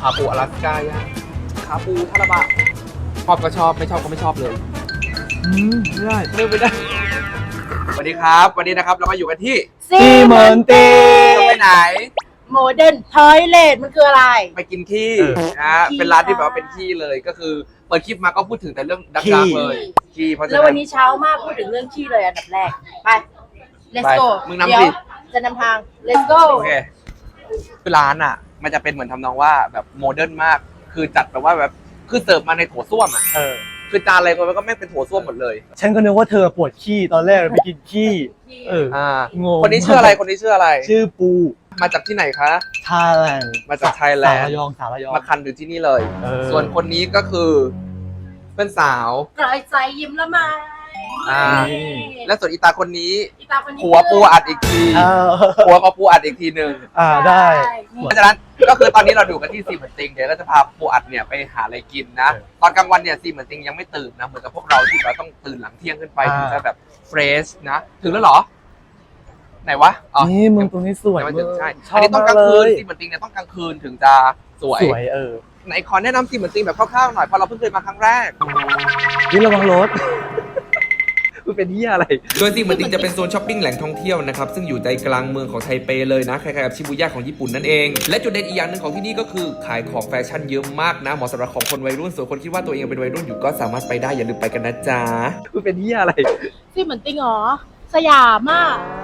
คาปูอลาสก้าย่างคาปูทาราบะชอบก็ชอบไม่ชอบก็ไม่ชอบเลยอืมไม่ได้เลือกไม่ได้สวัสดีครับ วันนี้นะครับเรามาอยู่กันที่ซีเหมือนเต้จะไปไหน โมเดิร์นทอยเลทมันคืออะไร ไปกินขี้เออนะฮะขี้เป็นร้านที่แบบว่าค่ะเป็นขี้เลยก็คือเปิดคลิปมาก็พูดถึงแต่เรื่องดัขี้งๆเลยขี้เพราะฉะแล้วนั้วันน นี้เช้ามากพูดถึงเรื่องขี้เลยอันดับแรก ไป let's ไป go มึงนำเดี๋ยสิวจะนำทาง let's go โอเคคือร้านอะ มันจะเป็นเหมือนทำนองว่าแบบโมเดิร์นมาก คือจัดแบบว่าแบบคือเสิร์ฟมาในโถส้วมอะเออ คือจานอะไรก็ไม่งเป็นโถส้วมหมดเลยฉันก็นึกว่าเธอปวดขี้ตอนแรกไปกินขี้เอออ่างงคนนี้ชื่ออะไรคนนี้ชื่ออะไร ชื่อปูมาจากที่ไหนคะไทยแลนด์มาจาก Thailand สารยองสารยองมาคันอยู่ที่นี่เลย เออส่วนคนนี้ก็คือเพื่อนสาวกลอยใจยิ้มละไม อ่า และส่วนอีตาคนนี้อีตาคนนี้หัวปูอัดอีกทีเออหัวก็ปูอัดอีกทีหนึ่งอ่าได้ เพราะฉะนั้นก็คือตอนนี้เราดูกันที่ซีเหมือนติงเดี๋ยวเราจะพาปูอัดเนี่ยไปหาอะไรกินนะเออตอนกลางวันเนี่ยซีเหมือนติงยังไม่ตื่นนะเหมือนกับพวกเราที่แบบต้องตื่นหลังเที่ยงขึ้นไปอ่าถึงจะแบบเฟรชนะ ถึงแล้วเหรอ ไหนวะอ๋อนี่มึงตรงนี้สวยยังไม่ถึงใช่ชอันบนี้ต้องกลางมคืนเลยซีเหมือนติงเนี่ยต้องกลางคืนถึงจะสวยสวยเออไหนขอแนะนำซีเหมือนติงแบบคร่าวๆหน่อยเพราะเราเพิ่งเคยมาครั้งแรกนี่ระวังรถ มันเป็นที่อะไร โดยซีเหมือนติงจะเป็นโซนช้อปปิ้งแหล่งท่องเที่ยวนะครับ ซึ่งอยู่ใจกลางเมืองของไทเปเลยนะคล้ายๆกับชิบูย่าของญี่ปุ่นนั่นเอง และจุดเด่นอีกอย่างหนึ่งของที่นี่ก็คือขายของแฟชั่นเยอะมากนะเหมาะสำหรับของคนวัยรุ่นส่วนคนคิดว่าตัวเองเป็นวัยรุ่นอยู่ก็สามารถไปได้อย่าลืมไปกันนะจ๊ะมันเป็นที่อะไรที่เหมือนติงเหรอสยามอะ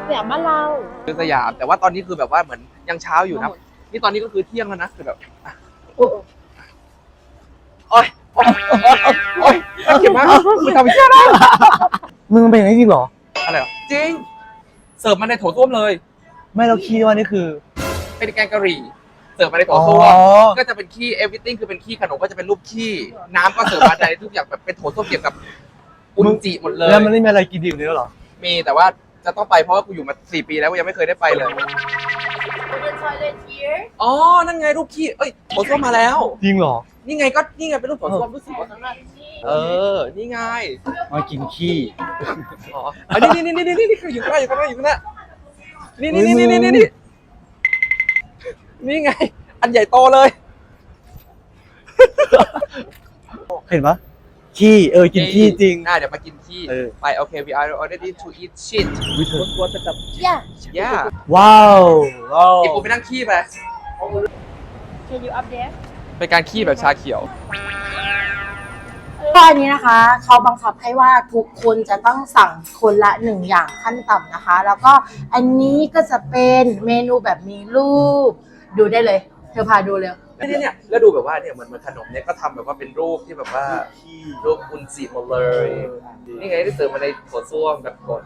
สยามบ้านเราคือสยาม แต่ว่าตอนนี้คือแบบว่าเหมือนยังเช้าอยู่นะนี่ตอนนี้ก็คือเที่ยงแล้วนะคือแบบโอ้โอ๊ยโอ๊ยโอ๊ยน่าเกลียดมากมึงทำไปเที่ยนะ มึงมันเป็นอย่างนี้จริงเหรอ อะไรเหรอจริง เสิร์ฟมาในโถส้วมเลยไม่เราขี้ว่านี่คือ เป็นแกงกะหรี่ เสิร์ฟมาในโถอ๋อส้วมก็จะเป็นขี้ everything คือเป็นขี้ขนมก็จะเป็นรูปขี้ น้ำก็เสิร์ฟมาในทุกอย่างแบบเป็นโถส้วมเกี่ยวกับอุนจิหมดเลย แล้วมันไม่มีอะไรกินดีกว่านี้แล้วเหรอ มีแต่ว่าจะต้องไปเพราะว่ากูอยู่มาสี่ปีแล้วกูยังไม่เคยได้ไปเลยโมเดิร์นทอยเลท here อ๋อ นั่นไงรูปขี้ เอ้ยโถส้วมมาแล้ว จริงเหรอ นี่ไงก็นี่ไงเป็นรูปโถส้วมรู้สึกว่า เออ นี่ไง มากินขี้อ๋ออันนี้นี่นี่นี่นี่นี่คืออยู่ข้างหน้าอยู่ข้างหน้าอยู่ข้างหน้านี่นี่นี่นี่นี่นี่นี่ไง อันใหญ่โตเลย เห็นปะขี้เออกินขี้จริงอะเดี๋ยวมากินขี้ไป โอเค we are already to eat shit ควรจะจับ Yeah yeah ว้าวว้าวอีกผมไปนั่งขี้ไป Can you up there เป็นการขี้แบบชาเขียว ก็อันนี้นะคะ เขาบังคับให้ว่าทุกคนจะต้องสั่งคนละหนึ่งอย่างขั้นต่ำนะคะ แล้วก็อันนี้ก็จะเป็นเมนูแบบมีรูป ดูได้เลย เธอพาดูเลย เนี่ยเนี่ยแล้วดูแบบว่าเนี่ยเหมือนเหมือนขนมเนี่ยก็ทำแบบว่าเป็นรูปที่แบบว่ารูปอุนจิหมดเลยนี่ไงได้เสิร์ฟมาในโถส้วมแบบกด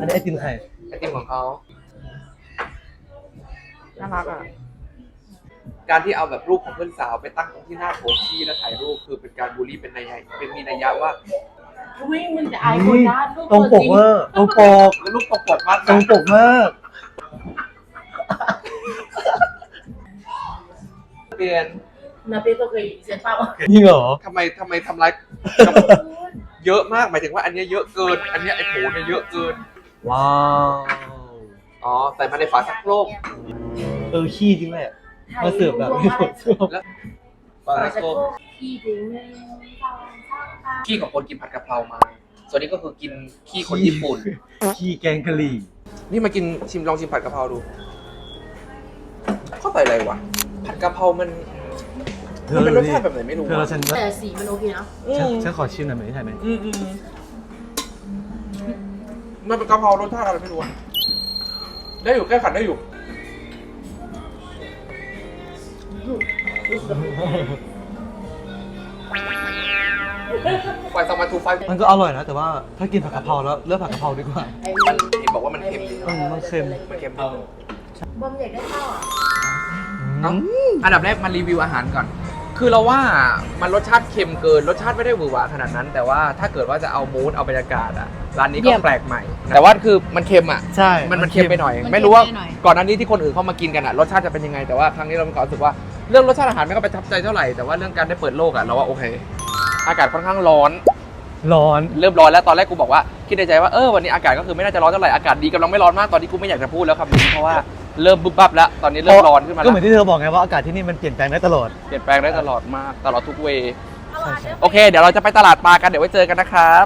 อันนี้ไอติมใครไอติมของเขาน่ารักอะ การที่เอาแบบรูปของเพื่อนสาวไปตั้งตรงที่หน้าโถขี้แล้วถ่ายรูปคือเป็นการบูลลี่เป็นนัยยะเป็นมีนัยยะว่าอุ้ยมึงจะอายคนนะลูกตรงปกจเวอร์ตรงปกแล้วรูปตกปกมากตรงปกมาก เปลี่ยนนาเป้ตัวเคยเสียเป้าจริงเหรอทำไมทำไมทำร้ายเยอะมากหมายถึงว่าอันเนี้ยเยอะเกิน อันเนี้ยไอ้โถเนี่ยเยอะเกิน ว้าวอ๋อใส่มาในฝาชักโครกเออขี้จริงแหละมาเสิร์ฟแบบไม่ผลส้วมแล้วฝาชักโครกพี่ดึงหนึ่งขี้ของคนกินผัดกะเพรามาส่วนนี้ก็คือกินขี้คนญี่ปุ่นขี้แกงกะหรี่นี่มากินชิมลองชิมผัดกะเพราดู เข้าใส่อะไรวะ ผัดกะเพรามันเธมันอเป็นรสดิชาติแบบไหนไม่รู้เธออะ ฉันแต่สีมันโอเคนะอืฉันม ฉันขอชิมหน่อยไหมใช่ไหมอืมอืมมันเป็นกะเพรารสชาติอะไรไม่รู้อะได้อยู่แก้ขัดได้อยู่ ไฟสมาทูไฟมันก็อร่อยนะ แต่ว่าถ้ากินผักกะเพราแล้วเลือกผักกะเพราดีกว่ามันเห็นบอกว่ามันเค็มดีอืมมันเค็ม มันเค็มนิดนึงบอมอยากได้ข้าวอะ เอ้าอันดับแรกมารีวิวอาหารก่อน คือเราว่ามันรสชาติเค็มเกิน รสชาติไม่ได้หวือหวาขนาดนั้น แต่ว่าถ้าเกิดว่าจะเอามูดเอาบรรยากาศอะร้านนี้เยี่ก็ยม แปลกใหม่ แต่ว่าคือมันเค็มอะใช่ มันมันเค็มไปหน่อย มันเค็มไม่รู้ว่าไปหน่อย ก่อนหน้านี้ที่คนอื่นเขามากินกันอะรสชาติจะเป็นยังไง แต่ว่าครั้งนี้เรามีความรู้สึกว่าเรื่องรสชาติอาหารไม่ก็ประทับใจเท่าไหร่ แต่ว่าเรื่องการได้เปิดโลกอะเราว่าโอเค อากาศค่อนข้างร้อน ร้อน เริ่มร้อนแล้วตอนแรกกูบอกว่าคิดในใจว่าเออวันนี้อากาศก็คือไม่น่าจะร้อนเท่าไหร่อากาศดีกำลังไม่ร้อนมากตอนนี้กูไม่อยากจะพูดแล้วคำนี้เพราะว่า เริ่มบุบบับแล้วตอนนี้เริ่มร้อนขึ้นมาก็แล้วเหมือนที่เธอบอกไงว่าอากาศที่นี่มันเปลี่ยนแปลงได้ตลอดเปลี่ยนแปลงได้ตลอดมากตลอดทุกเวย์ใช่ใช่โอเค เดี๋ยวเราจะไปตลาดปลากันเดี๋ยวไว้เจอกันนะครับ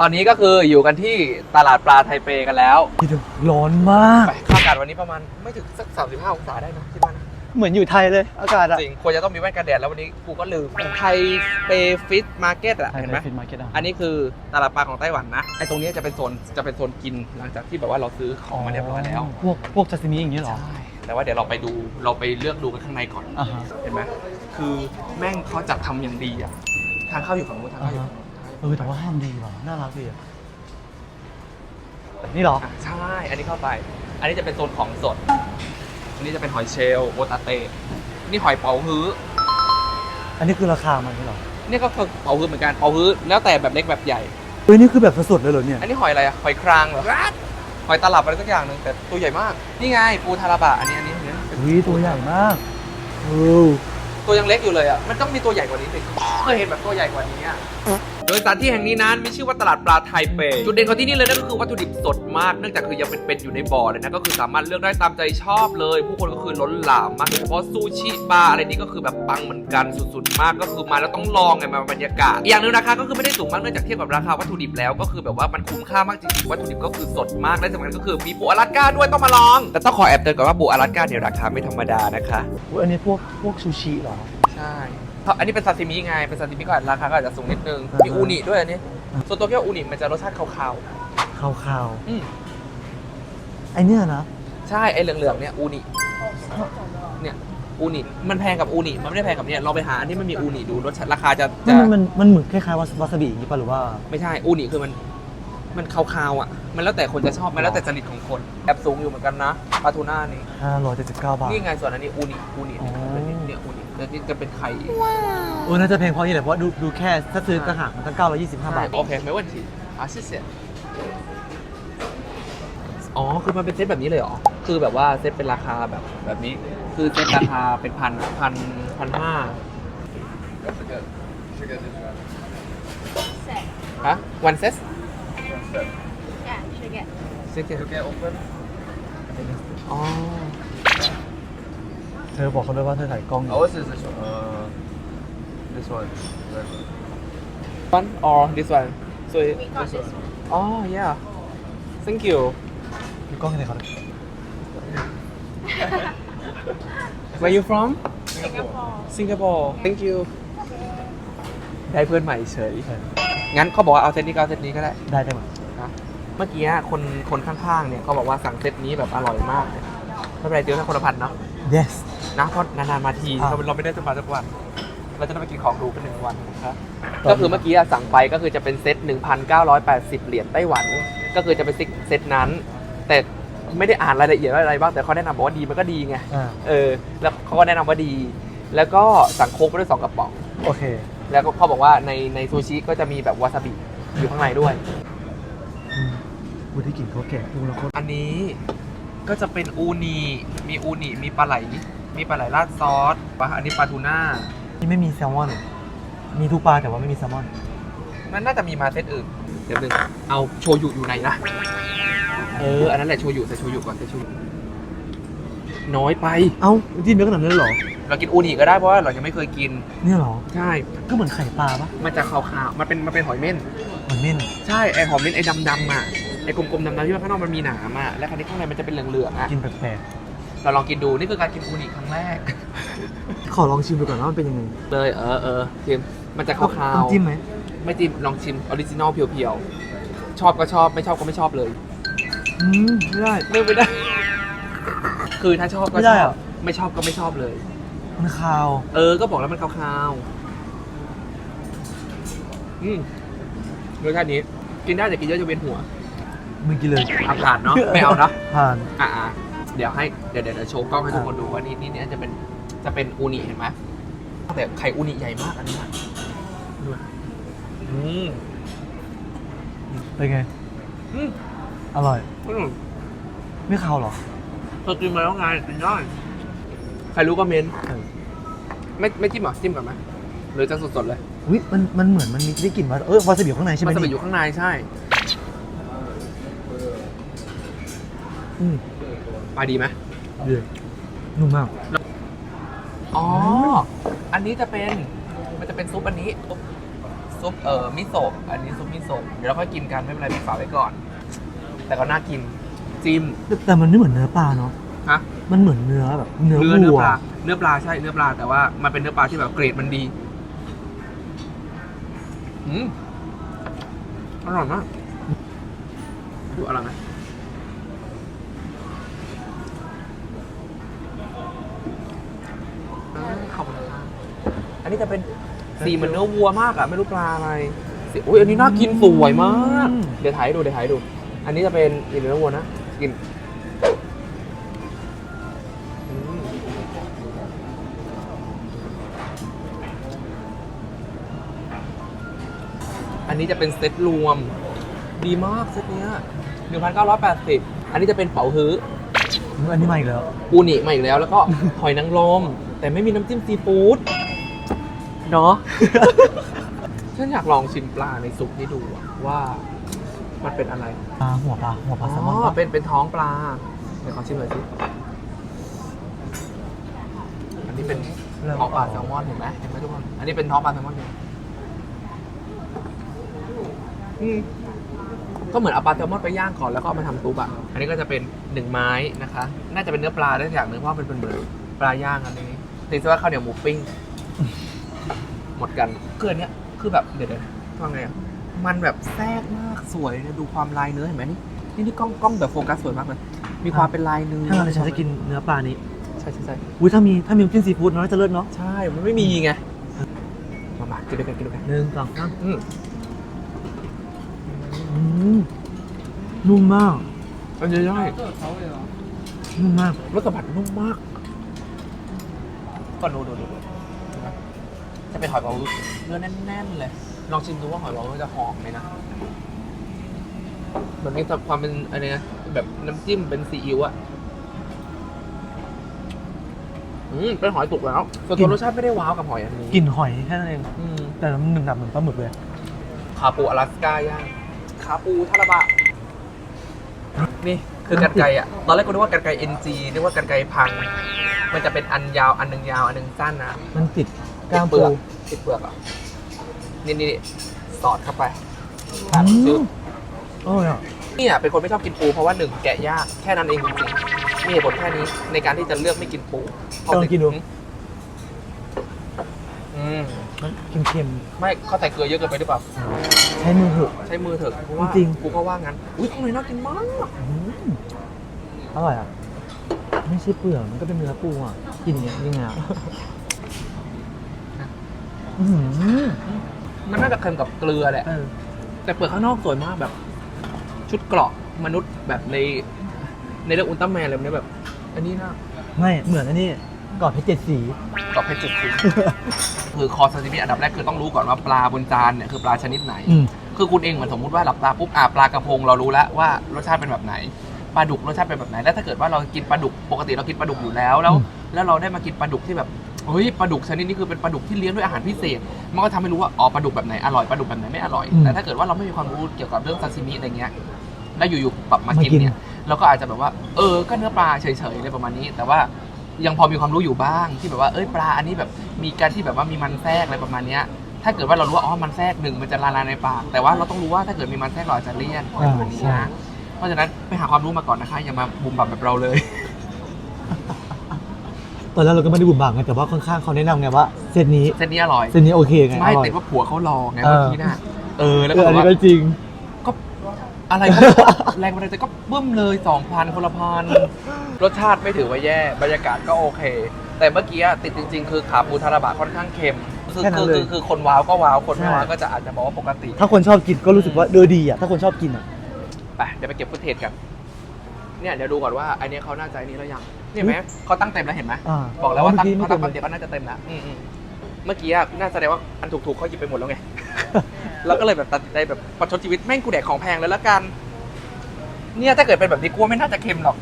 ตอนนี้ก็คืออยู่กันที่ตลาดปลาไทเปกันแล้วที่เธอร้อนมากไปค่าอากาศวันนี้ประมาณไม่ถึงสัก35องศาได้นะที่บ้านนะ เหมือนอยู่ไทยเลย อากาศอะจริงควรจะต้องมีแว่นกันแดดแล้ววันนี้กูก็ลืมไทเปฟิตมาร์เก็ตอะเห็นไหมฟินมาร์เก็ตอะอันนี้คือตลาดปลาของไต้หวันนะไอ้ตรงนี้จะเป็นโซนจะเป็นโซนกินหลังจากที่แบบว่าเราซื้อของมาเรียบร้อยแล้ว พวกพวกซาซิมิอย่างเงี้ยเหรอใช่แต่ว่าเดี๋ยวเราไปดูเราไปเลือกดูกันข้างในก่อนอ่าฮะเห็นไหมคือแม่งเขาจัดทำอย่างดีอะทางเข้าอยู่ฝั่งนู้นทางเข้าอยู่ฝั่งนู้นเออแต่ว่าห้ามดีว่ะน่ารักดีอะนี่เหรออะใช่ อันนี้เข้าไป อันนี้จะเป็นโซนของสด อันนี้จะเป็นหอยเชลล์โอตาเต้นี่หอยเป๋าฮื้ออันนี้คือราคามันนี่เหรอนี่ก็คือเป๋าฮื้อเหมือนกันเป๋าฮื้อแล้วแต่แบบเล็กแบบใหญ่ เฮ้ยนี่คือแบบสดๆเลยเหรอเนี่ย อันนี้หอยอะไรอะหอยครางเหรอหอยตลับอะไรสักอย่างหนึ่งแต่ตัวใหญ่มากนี่ไงปูทาราบะอันนี้อันนี้อันนี้อุ้ยตัวใหญ่มากโอ้ตัวยังเล็กอยู่เลยอะมันต้องมีตัวใหญ่กว่านี้สิเคยเห็นแบบตัวใหญ่กว่านี้อะโดยสถานที่แห่งนี้นั้นมีชื่อว่าตลาดปลาไทเป จุดเด่นของที่นี่เลยนั่นก็คือวัตถุดิบสดมากเนื่องจากคือยังเป็นๆอยู่ในบ่อเลยนะก็คือสามารถเลือกได้ตามใจชอบเลย ผู้คนก็คือล้นหลามมากโดยเฉพาะซูชิปลาอะไรนี้ก็คือแบบปังเหมือนกันสุดๆ มากก็คือมาแล้วต้องลองไงมาบรรยากาศอีกอย่างหนึงราคาก็คือไม่ได้สูงมากเนื่องจากเทียบกับราคาวัตถุดิบแล้วก็คือแบบว่ามันคุ้มค่ามากจริงๆวัตถุดิบก็คือสดมากและสำคัญก็คือมีปูอลาสก้าด้วยต้องมาลอง แต่ต้องขอแอบเตือนก่อนว่าปูอลาสก้าเนี่ยราคาไม่ธรรมดานะคะ อุ๊ยอันนี้พวกพวกซูชิเหรอ ใช่เพราะ อันนี้เป็นซาซิมิไง เป็นซาซิมิก็อาจราคาก็อาจจะสูงนิดนึงอ่ามีมีอูนิด้วยอันนี้อ่าส่วนตัวพี่ว่าอูนิมันจะรสชาติคาวคาวๆอืมๆไอเนี่ยนะใช่ ไอ้เหลืองๆเนี่ยอูนิ เนี่ยอูนิ มันแพงกับอูนิ มันไม่ได้แพงกับเนี่ยเราไปหาอันที่มันมีอูนิดูรสชาติราคาจะจะมันมันมันเหมือนคล้ายๆวาซวาซาบิอย่างนี้ป่ะหรือว่า ไม่ใช่ อูนิคือมัน มันคาวๆอะ มันแล้วแต่คนจะชอบ มันแล้วแต่จริตของคน แอบสูงอยู่เหมือนกันนะปลาทูน่านี่ 579 บาท นี่ไงส่วนอันนี้อูนิ อูนิเนี่ยอ๋อ เนี่ยอูนิ แล้วนี่จะเป็นใครว้าโอ้น่าจะเพลงเพราะนี่แหละเพราะดูดูแค่ถ้าซื้อกระหังมันตั้ง925 บาท โอเคไม่วันทีอะ谢谢อ๋อ คือมันเป็นเซตแบบนี้เลยเหรอ คือแบบว่าเซตเป็นราคาแบบแบบนี้ คือเซตราคาเป็นพันพันพันห้าฮะ one set yeah sugar sugar open อ๋อ ธอบอกเขาด้วยว่าเธอถ่ายกล้องอยู่ Oh, what's this? This one? Uh, this one. Red one. one or this one so it- We got this one. oh yeah thank you มีกล้องให้เขาด้วย where you from Singapore. Singapore thank you ได้เพื่อนใหม่เฉย งั้นเขาบอกว่าเอาเซตนี้ก็เอาเซตนี้ก็ได้ได้ได้หมดนะเมื่อกี้คนคนข้างๆเนี่ยเขาบอกว่าสั่งเซตนี้แบบอร่อยมากเลยไม่เป็นไรเดี๋ยวให้คนละพันเนาะ yes นะเพราะนานๆมาทีอะเราเราไม่ได้จะมาทุกวัน เราจะได้ไปกินของดูกันหนึ่งวันนะครับตอนนี้ก็คือเมื่อกี้อะสั่งไปก็คือจะเป็นเซต 1,980 เหรียญไต้หวัน ก็คือจะเป็นเซตนั้น แต่ไม่ได้อ่านรายละเอียดว่าอะไรบ้างแต่เขาแนะนำบอกว่าดีมันก็ดีไงอ่าเออแล้วเขาก็แนะนำว่าดี แล้วก็สั่งโค้กไปด้วยสองกระป๋อง โอเค แล้วก็เขาบอกว่าในในซูชิก็จะมีแบบวาซาบิอยู่ข้างในด้วย อืมกูได้กลิ่นเขาวแก่ดูแล้วโคตรอันนี้ก็จะเป็นอูนีมีอูนีมีปลาไหล มีปลาไหลราดซอสปลาอันนี้ปลาทูน่า นี่ไม่มีแซลมอน มีทุกปลาแต่ว่าไม่มีแซลมอน มันน่าจะมีมาเซตอื่น เดี๋ยวหนึงเอาโชยุอยู่ไหนนะ เออ อันนั้นแหละโชยุใส่โชยุก่อนใส่โชยุน้อยไป เอ้าจิ้มเยอะขนาดนั้นเลยเหรอ เรากินอูนิก็ได้เพราะว่าเรายังไม่เคยกิน เนี่ยเหรอ ใช่ ก็เหมือนไข่ปลาปะมันจะขาวๆ มันเป็นมันเป็นหอยเม่น เหมือนเม่นใช่ ไอหอยเม่นไอดำๆอะ ไอกลมๆดำๆที่มันข้างนอกมันมีหนามอะ และคราวนี้ข้างในมันจะเป็นเหลืองๆอะ กินแปลก เราลองกินดูนี่คือการกินอูนิครั้งแรกๆขอลองชิมดูก่อนว่ามันเป็นยังไงเลยเออเออชิมมันจะขาวต้องๆจิ้มไหมไม่จิ้มลองชิมออริจินอลเพียวๆ ชอบก็ชอบไม่ชอบก็ไม่ชอบเลยอืมไม่ได้เลือกไม่ได้ คือถ้าชอบก็ไม่ชได้อเหรบอ ไม่ชอบก็ไม่ชอบเลย มันคาว เออ ก็บอกแล้วมันคาวๆ อืมรสชาตินี้ กินได้แต่กินเยอะจะเวียนหัวมึงกินเลย อาผ่านเนาะ ไม่เอาเนาะผ่าน อ่าเดี๋ยวให้ เดี๋ยวเดี๋ยวเดี๋ยวโชว์กล้องให้ทุกคนดูว่านี่นี่เนี่ยจะเป็นจะเป็นอูนิเห็นไหมแต่ไข่อูนิใหญ่มากอันนี้ดูอืมเป็นไงอืมอร่อยอืมไม่คาวเหรอเธอกินมาแล้วไงกินได้ใครรู้ก็เมนเออไม่ไม่จิ้มเหรอจิ้มก่อนไหมหรือจะสดๆเลยอุ้ยมันมันเหมือนมันมีได้กลิ่นว่าเออวาซาบิอยู่ข้างในใช่ไหมมันจะไปนี่อยู่ข้างในใช่อืมไปดีไหม ดีนุ่มมาก อ๋อ อันนี้จะเป็น มันจะเป็นซุปอันนี้ซุปซุปเอ่อมิโซะ อันนี้ซุปมิโซะ เดี๋ยวเราค่อยกินกันไม่เป็นไรพี่ฝากไว้ก่อน แต่ก็น่ากิน จิ้มแต่แต่มันไม่เหมือนเนื้อปลาเนาะฮะ มันเหมือนเนื้อแบบเนื้อเนื้อเนื้อวัวปลา เนื้อปลาใช่ เนื้อปลา แต่ว่ามันเป็นเนื้อปลาที่แบบเกรดมันดีอืมอร่อยมากดูอร่อยไหมอ่าขอบคุณครับอั นนี้จะเป็นสีเหมือนเนื้อวัวมากอะไม่รู้ปลาอะไรสีอุ้ยอันนี้น่ากินสวยมากเดี๋ยวถ่ายให้ดูเดี๋ยวถ่ายให้ดู อันนี้จะเป็นสีเนื้อวัวนะกินอืมอันนี้จะเป็นเซตรวม ดีมากเซตเนี้ย1,980 อันนี้จะเป็นเป๋าฮื้อ อันนี้มาอีกแล้ว ปูนิมาอีกแล้วแล้วก็ หอยนางรมแต่ไม่มีน้ำจิ้มซีฟู้ด เนาะ ฉันอยากลองชิมปลาในซุปนี้ดูอะว่า มันเป็นอะไร ปลาหัวปลาหัวปอ๋ลาแซลมอนอปะเป็นเป็นท้องปลา เดี๋ยวขอชิมหน่อยสิ อันนี้เป็นท้องปลาแซลมอนเห็นไหมเห็นไหมทุกคน อันนี้เป็นท้องปลาแซลมอนเนี่ยอืมก็เหมือนเอาปลาแซลมอนไปย่างก่อนแล้วก็เอามาทำซุปอะ อันนี้ก็จะเป็นหนึ่งไม้นะคะ น่าจะเป็นเนื้อปลาได้อย่างหนึ่งเพราะมันเป็นเหมือนปลาย่างอันนี้ตีซะว่าข้าวเหนียวหมูปิ้ง หมดกันเกินเนี้ยคือแบบเดี๋ยวเดี๋ยวว่าไงอะมันแบบแทรกมากสวยนะดูความลายเนื้อเห็นไหมนี่นี่นี่กล้องกล้องแบบโฟกัสสวยมากเลยมีความเป็นลายเนื้อถ้าเราฉันจะกินเนื้อปลานี้ใช่ใช่ใช่อุ้ยถ้ามีถ้ามีน้ำจิ้มซีฟู้ดเนาะจะเลิศเนาะใช่มันไม่มีไงมามากินด้วยกันกินด้วยกันหนึ่งสองสามอืมอืมนุ่มมากอันนี้ได้นุ่มมากรสสัมผัสนุ่มมากก่อนดูดูดู เป็นหอยเป๋าฮื้อเนื้อแน่นๆเลย ลองชิมดูว่าหอยเป๋าฮื้อจะหอมไหมนะ มันมีความเป็นอะไรนะ แบบน้ำจิ้มเป็นซีอิ๊วอะอืมเป็นหอยสุกแล้วส่วนกิตัวนรสชาติไม่ได้ว้าวกับหอยอันนี้กลิ่นหอยแค่นั้นเองอืมแต่มันหนึบหนับเหมือนปลาหมึกเลยขาปูอลาสก้าย่างขาปูทาราบะ นี่คือกันไกรอะตอนแรกกูนึกว่ากันไกร NG นึกว่ากันไกรพัง มันจะเป็นอันยาวอันหนึ่งยาวอันหนึ่งสั้นนะมันติด กล้ามติดเปลืปูอกติดเปลือกอะนี่นี่นี่สอดเข้าไปอืมชื่อโอ้ยอะนี่อะเป็นคนไม่ชอบกินปูเพราะว่าหนึ่งแกะยากแค่นั้นเองจริงๆมีเหตุผลแค่นี้ในการที่จะเลือกไม่กินปูลองกินดูอืมมันเค็มไม่เขาใส่เกลือเยอะเกินไปหรือเปล่า ๆใช้มือเถอะ ใช้มือเถอะเพราะว่าจริง กูก็ว่างั้นอุ้ยข้างในน่ากินมากอืมอร่อยอะ ไม่ใช่เปลือกมันก็เป็นเนื้อปูอะกินอย่างเงี้ยยังไงอะ อื้อหือมันน่าจะเค็มกับเกลือแหละ เออ แต่เปลือกข้างนอกสวยมากแบบ ชุดเกราะมนุษย์แบบใน ในเรื่องอุลตร้าแมนอะไรแบบนี้แบบ อันนี้น่าไม่เหมือนอันนี้กรอบเพชรเจ็ดสี กรอบเพชรจุดสี คือคอซาซิมิอันดับแรกคือต้องรู้ก่อนว่าปลาบนจานเนี่ยคือปลาชนิดไหน อืม คือคุณเองเหมือนสมมุติว่าหลับตาปุ๊บอ่าปลากระพงเรารู้แล้วว่ารสชาติเป็นแบบไหนปลาดุกรสชาติเป็นแบบไหนแล้วถ้าเกิดว่าเรากินปลาดุกปกติเรากินปลาดุกอยู่แล้วแล้ว อืม แล้วเราได้มากินปลาดุกที่แบบ เฮ้ยปลาดุกชนิดนี้คือเป็นปลาดุกที่เลี้ยงด้วยอาหารพิเศษ มันก็ทำให้รู้ว่าอ๋อปลาดุกแบบไหนอร่อยปลาดุกแบบไหนไม่อร่อยแต่ถ้าเกิดว่าเราไม่มีความรู้เกี่ยวกับเรื่องซาซิมิอะไรเงี้ย แล้วอยู่ๆแบบมากิน เนี่ย เราก็อาจจะแบบว่า เออ ก็เนื้อปลาเฉยๆอะไรประมาณนี้ แต่ว่ายังพอมีความรู้อยู่บ้างที่แบบว่า เอ้ยปลาอันนี้แบบมีการที่แบบว่ามีมันแทรกอะไรประมาณเนี้ย ถ้าเกิดว่าเรารู้ว่าอ๋อมันแทรกหนึ่งมันจะละลายในปาก แต่ว่าเราต้องรู้ว่าถ้าเกิดมีมันแทรกเราอาจจะเลี่ยนอะไรประมาณนี้อ่าใช่นะ เพราะฉะนั้นไปหาความรู้มาก่อนนะคะอย่ามาบุมบับแบบเราเลยต อนแรกเราก็ไม่ได้บุ่มบามไงแต่ว่าข้างๆเขาแนะนำไงว่าเซตนี้เส้นนี้อร่อยเซตนี้โอเคไงไม่อร่อย ติดว่าผัวเขารอไงเออ เมื่อกี้น่ะเออแล้วเอก็อแบอันบนี้ว่าก็จริงก็อะไรก็ แรงบันดาลใจก็บึ้มเลยสองพันคนละพันรสชาติไม่ถือว่าแย่บรรยากาศก็โอเค แต่เมื่อกี้ติดจริง ๆ คือขาปูทาราบะค่อนข้างเค็มคือแค่นั้คืนอเลยคือคือคนว้าวก็ว้าวคนไม่ใช่ว้าวก็จะอาจจะบอกว่าปกติถ้าคนชอบกินก็รู้สึกว่าเดอดีอะถ้าคนชอบกินอะไปเดี๋ยวไปเก็บฟุตเทจกันเนี่ยเดี๋ยวดูก่อนว่าอันนี้เขาน่าใจนี้แล้วยัง นี่เห็นไหมเขาตั้งเต็มแล้วเห็นไหมอ่าบอกแล้วว่าตั้งเมื่อกี้เขาตั้งไม่แป๊บเต็มเดียวก็น่าจะเต็มแล้วอืมอืมเมื่อกี้อะน่าแสดงว่าอันถูกๆเขาหยิบไปหมดแล้วไง แล้วก็เลยแบบตัดสินใจแบบประชดชีวิตแม่งกูแดกของแพงเลยละกัน เนี่ยถ้าเกิดเป็นแบบนี้กูว่าไม่น่าจะเค็มหรอก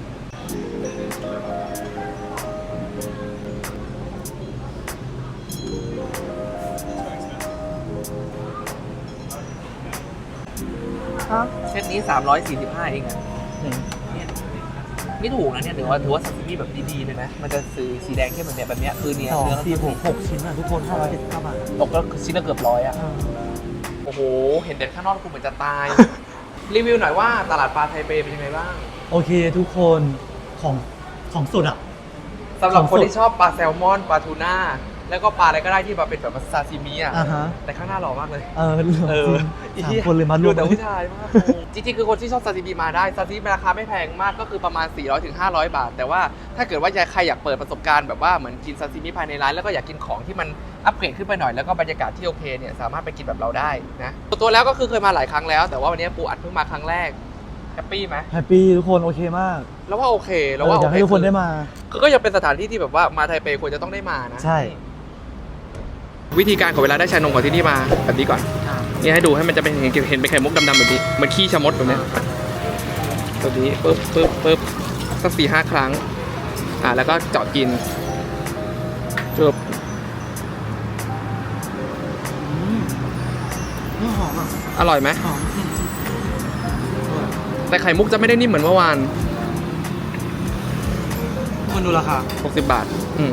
เซตนี้ 345 เองอะเนี่ย ไม่ถูกนะเนี่ยถือว่าถือว่าซาซิมิแบบดีๆเลยนะมันจะสีสีแดงเข้มแบบเนี้ยแบบเนี้ยคือเนี่ยสองเนื้อสี่หกหกชิ้นอะทุกคนห้าร้อยเจ็ดสิบเก้าบาทตกก็คือชิ้นละเกือบร้อยอะเออโอ้โห เห็นเด็ดข้างนอกกูเหมือนจะตาย รีวิวหน่อยว่าตลาดปลาไทเปเป็นยังไงบ้าง โอเคทุกคนของของสดอะสำหรับของสดคนที่ชอบปลาแซลมอนปลาทูน่า แล้วก็ปลาอะไรก็ได้ที่มาเป็นแบบซาซิมิอะอ่าฮะ แต่ข้างหน้าหล่อมากเลย เออเหลือเอจอริงสามคนเลยมารดูวมแต่กันผู้ชายมากจริงๆคือคนที่ชอบซาซิมิมาได้ซาซิมิราคาไม่แพงมากก็คือประมาณ 400ถึง500 บาท แต่ว่าถ้าเกิดว่าใครอยากเปิดประสบการณ์แบบว่าเหมือนกินซาซิมิภายในร้านแล้วก็อยากกินของที่มันอัปเกรดขึ้นไปหน่อยแล้วก็บรรยากาศที่โอเคเนี่ยสามารถไปกินแบบเราได้นะตัวแล้วก็คือเคยมาหลายครั้งแล้ว แต่ว่าวันนี้ปูอัดเพิ่งมาครั้งแรกแฮปปี้ไหมแฮปปี้ทุกคนโอเคมากแล้วว่าโอเคเอแล้วอว่าอโอยากเคให้ทุกคนได้มา คือก็ยังเป็นสถานที่ที่แบบว่ามาไทเปควรจะต้องได้มานะ ใช่ วิธีการของเวลาได้ชานมของที่นี่มาแบบนี้ก่อนนี่ให้ดูให้มันจะเป็นเห็นเห็นเป็นไข่มุกดำๆแบบนี้เหมันขี้ชะมดแบบเนี้ยแบบนี้ปึ๊บปึ๊บปึ๊บสักสี่ห้าครั้ง อ่าแล้วก็เจาะกินจบนี่หอมอะ อร่อยไหมหอมแต่ไข่มุกจะไม่ได้นิ่มเหมือนเมื่อวานคนดูราคา 60 บาท อืม